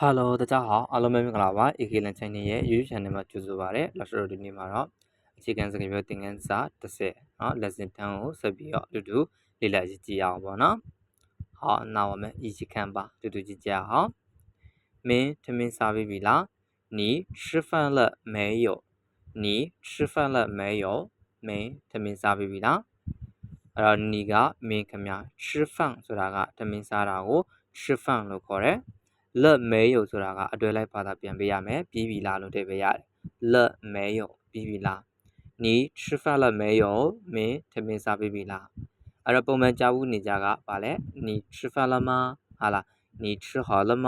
Hello 大家好အားလုံးပဲမင်္ဂလာပါ AK Lan Channel ရဲ့ YouTube Channel မှာကြိုဆိုပါရစေ။လက်ရှိတော့ဒီနေ့မှာတော့အခြေခံစကားပြောသင်ခန်းစာ30เนาะ lesson 10ကိုဆက်ပြီးတော့အတူတူလေ့လာကြည့်ကြည့်အောင်ပေါ့နော်။好，那我们一起看吧，တူတူကြည့်ကြအောင်။မင်းထမင်းစားပြီပြီလား။你吃饭了没有？你吃饭了没有？မင်းထမင်းစားပြီပြီလား။အဲ့တော့你ကမင်းခင်ဗျာ吃饭ဆိုတာကထမင်းစားတာကို吃饭လို့ခေါ်တယ်။ လက်မဲယုံဆိုတာကအတွဲလိုက်ဘာသာပြန်ပေးရမယ်ပြီးပြီလားလို့ထည့်ပေးရတယ်လက်မဲယုံပြီးပြီလား你吃饭了没有မင်းထမင်းစားပြီးပြီလားအဲ့တော့ပုံမှန်ကြားဘူးနေကြကဗာလဲ你吃饭了吗ဟာလား你吃好了吗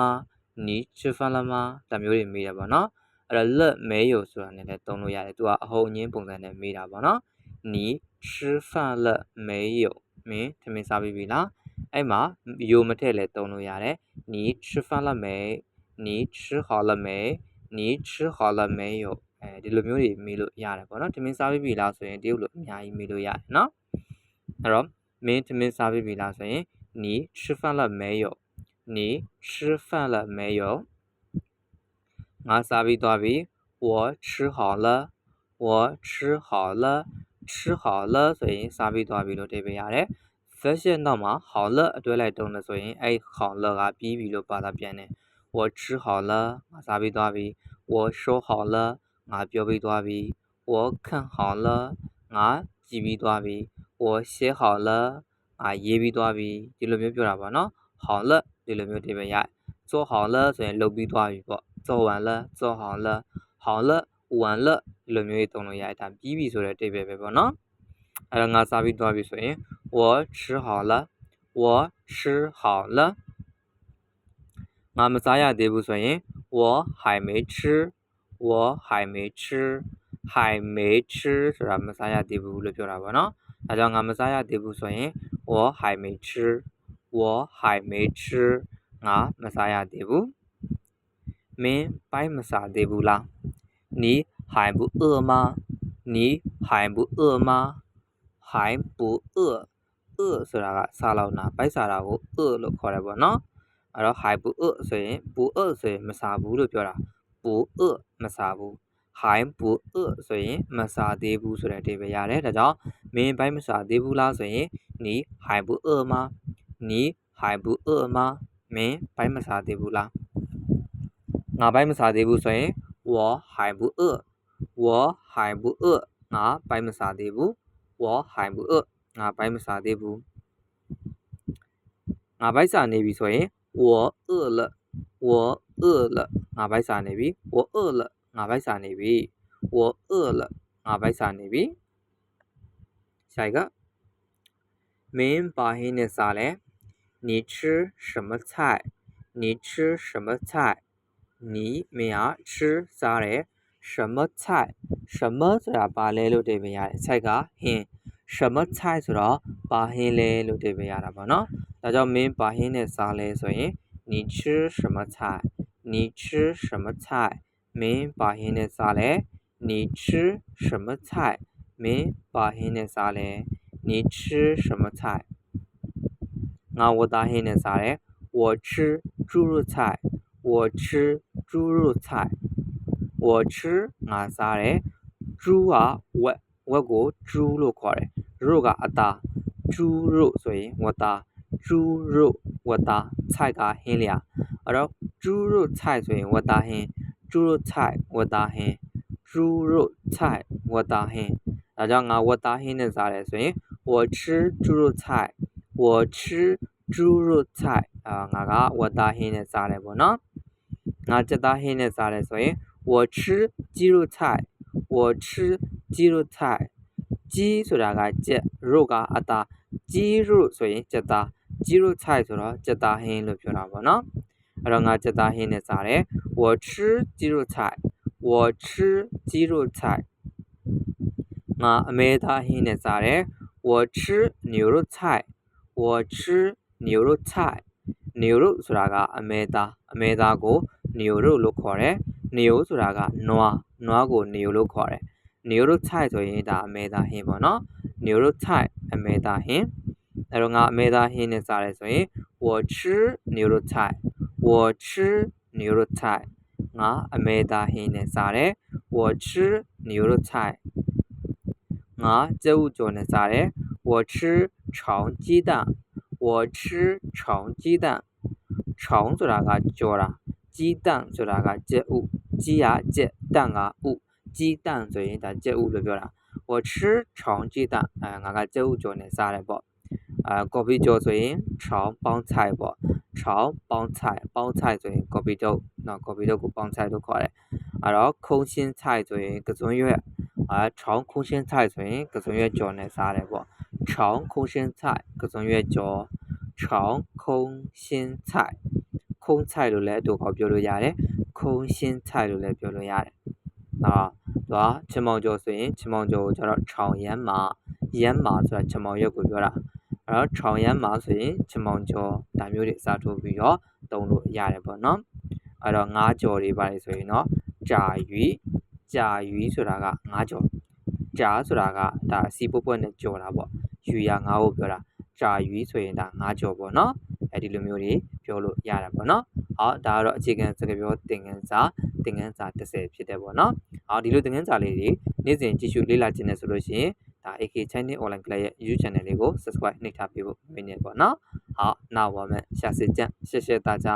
你吃饭了吗ဒါမျိုးတွေမေးတယ်ပေါ့နော်အဲ့တော့လက်မဲယုံဆိုတာနဲ့လည်းသုံးလို့ရတယ်သူကအဟုန်အငင်းပုံစံနဲ့မေးတာပေါ့နော်你吃饭了没有မင်းထမင်းစားပြီးပြီလား အဲ့မှာယိုမထည့်လဲသုံးလို့ရတယ်你吃饭了没你吃好了没你吃好了没有အဲဒီလိုမျိုးတွေမေးလို့ရတယ်ပေါ့နော်ထမင်းစားပြီးပြီလားဆိုရင်တရုတ်လိုအများကြီးမေးလို့ရတယ်နော်အဲ့တော့မင်းထမင်းစားပြီးပြီလားဆိုရင်你吃饭了没有你吃饭了没有ငါစားပြီးသွားပြီ我吃好了我吃好了吃好了ဆိုရင်စားပြီးသွားပြီလို့ထည့်ပေးရတယ် version နောက်မှာ好了အတွဲလိုက်တုံးလို့ဆိုရင်အဲ့好了ကပြီးပြီလို့ဘာသာပြန်တယ်我吃好了ငါစားပြီးသွားပြီ我说好了ငါပြောပြီးသွားပြီ我看好了ငါကြည့်ပြီးသွားပြီ我写好了ငါရေးပြီးသွားပြီဒီလိုမျိုးပြောတာပါနော်好了ဒီလိုမျိုးဒီပဲရ做好了ဆိုရင်လုပ်ပြီးသွားပြီပေါ့做完了做好了好了完了ဒီလိုမျိုးသုံးလို့ရတယ်ဒါပြီးပြီဆိုတဲ့တိတ်ပဲပဲပေါ့နော် အဲ့တော့ငါစားပြီးသွားပြီဆိုရင်我吃好了我吃好了ငါမစားရသေးဘူးဆိုရင်我还没吃我还没吃还没吃ဆိုတာမစားရသေးဘူးလို့ပြောတာပေါ့နော်ဒါကြောင့်ငါမစားရသေးဘူးဆိုရင်我还没吃我还没吃ငါမစားရသေးဘူးမင်းပိုင်းမစားသေးဘူးလား你还不饿吗你还不饿吗 ဟိုင်ပူအအဆိုတာကစာလောက်နာဗိုက်စာတာကိုအလို့ခေါ်တယ်ပေါ့နော်အဲ့တော့ဟိုင်ပူအဆိုရင်ပူအဆိုရင်မစာဘူးလို့ပြောတာပူအမစာဘူးဟိုင်ပူအဆိုရင်မစာသေးဘူးဆိုတဲ့အဓိပ္ပာယ်ရတယ်ဒါကြောင့်မင်းဘိုက်မစာသေးဘူးလားဆိုရင်နီဟိုင်ပူအမနီဟိုင်ပူအမမင်းဘိုက်မစာသေးဘူးလားငါဘိုက်မစာသေးဘူးဆိုရင်ဝဟိုင်ပူအဝဟိုင်ပူအငါဘိုက်မစာသေးဘူး 我还不饿ငါဘိုက်မစားသေးဘူးငါဘိုက်စားနေပြီဆိုရင်我饿了我饿了ငါဘိုက်စားနေပြီ我饿了ငါဘိုက်စားနေပြီ我饿了ငါဘိုက်စားနေပြီ下一个မင်းဘာဟင်းနဲ့စားလဲ你吃什么菜你吃什么菜你မင်းက吃စားတယ် 什么菜什么ဆိုတာဘာလဲလို့တင်ပြရတယ်菜ကဟင်း什么菜ဆိုတော့ဘာဟင်းလဲလို့တင်ပြရတာပေါ့နော်ဒါကြောင့်မင်းဘာဟင်းနဲ့စားလဲဆိုရင်你吃什么菜你吃什么菜မင်းဘာဟင်းနဲ့စားလဲ你吃什么菜မင်းဘာဟင်းနဲ့စားလဲ你吃什么菜ငါဝသားဟင်းနဲ့စားတယ်我吃猪肉菜我吃猪肉菜 我吃ငါစားတယ်猪ကဝက်ဝက်ကို猪လို့ခေါ်တယ်肉ကအသား猪肉ဆိုရင်ဝတ်သား猪肉ဝတ်သား菜ကဟင်းလျာအဲ့တော့猪肉菜ဆိုရင်ဝတ်သားဟင်း猪肉菜ဝတ်သားဟင်း猪肉菜ဝတ်သားဟင်းဒါကြောင့်ငါဝတ်သားဟင်းနဲ့စားတယ်ဆိုရင်我吃猪肉菜我吃猪肉菜အာငါကဝတ်သားဟင်းနဲ့စားတယ်ပေါ့နော်ငါကြက်သားဟင်းနဲ့စားတယ်ဆိုရင် 我吃鸡肉菜我吃鸡肉菜ကြီးဆိုတာကကြက်ရုတ်ကအသားကြီးရုတ်ဆိုရင်ကြက်သားကြီးရုတ်菜ဆိုတော့ကြက်သားဟင်းလို့ပြောတာပေါ့နော်အဲ့တော့ငါကြက်သားဟင်းနဲ့စားတယ်我吃鸡肉菜我吃鸡肉菜ငါအမဲသားဟင်းနဲ့စားတယ်我吃牛肉菜我吃牛肉菜牛肉ဆိုတာကအမဲသားအမဲသားကို牛肉လို့ခေါ်တယ် 牛ဆိုတာကနွားနွားကို牛လို့ခေါ်တယ်牛肉菜ဆိုရင်ဒါအမဲသားဟင်းပေါ့နော်牛肉菜အမဲသားဟင်းအဲ့တော့ငါအမဲသားဟင်းနဲ့စားရဲဆိုရင်我吃牛肉菜我吃 牛肉菜ငါအမေသားဟင်းနဲ့စားတယ်我吃牛肉菜ငါကြက်ဥကြော်နဲ့စားတယ်我吃炒鸡蛋我吃炒鸡蛋炒ဆိုတာကကြော်တာ 鸡蛋做哪个植物？鸡啊鸡蛋啊物，鸡蛋做人的植物就漂亮。我吃长鸡蛋，哎、呃，个植物叫呢啥来不？啊，个别椒做人长帮菜不？长帮菜帮菜做人个别叫，那个别叫个帮菜都可以。啊，然后空心菜做人各种药，啊，长空心菜做人各种药叫呢啥来不？长空心菜各种药叫长空心菜。 ခုံး菜လို့လည်းအတူခေါ်ပြောလို့ရတယ်ခုံးရှင်း菜လို့လည်းပြောလို့ရတယ်နော်သွားချင်မောင်ကျော်ဆိုရင်ချင်မောင်ကျော်ကိုကျတော့ထောင်ရမ်းမာရမ်းမာဆိုတာချင်မောင်ရွက်ကိုပြောတာအဲ့တော့ထောင်ရမ်းမာဆိုရင်ချင်မောင်ကျော်ဒါမျိုးတွေအစားထိုးပြီးတော့သုံးလို့ရတယ်ပေါ့နော်အဲ့တော့ငါးကြော်တွေပါတယ်ဆိုရင်တော့ကြာရွီကြာရွီဆိုတာကငါးကြော်ကြာဆိုတာကဒါစီပွပွနဲ့ကြော်တာပေါ့ယူရငါးကိုပြောတာကြာရွီဆိုရင်ဒါငါးကြော်ပေါ့နော် အဲဒီလိုမျိုးတွေပြောလို့ရတာပေါ့နော်ဟောဒါကတော့အခြေခံစကားပြောသင်ခန်းစာသင်ခန်းစာ30ဖြစ်တယ်ပေါ့နော်ဟောဒီလိုသင်ခန်းစာလေးတွေနေ့စဉ်ကြည့်ရှုလေ့လာခြင်းနဲ့ဆိုလို့ရှိရင်ဒါ AK Channel Online Club ရဲ့ YouTube Channel လေးကို Subscribe နှိပ်ထားပေးဖို့မင်းနေပေါ့နော်ဟောနောက်ပါမယ်ရှာစစ်ကြံရှက်ရှက်သားကြ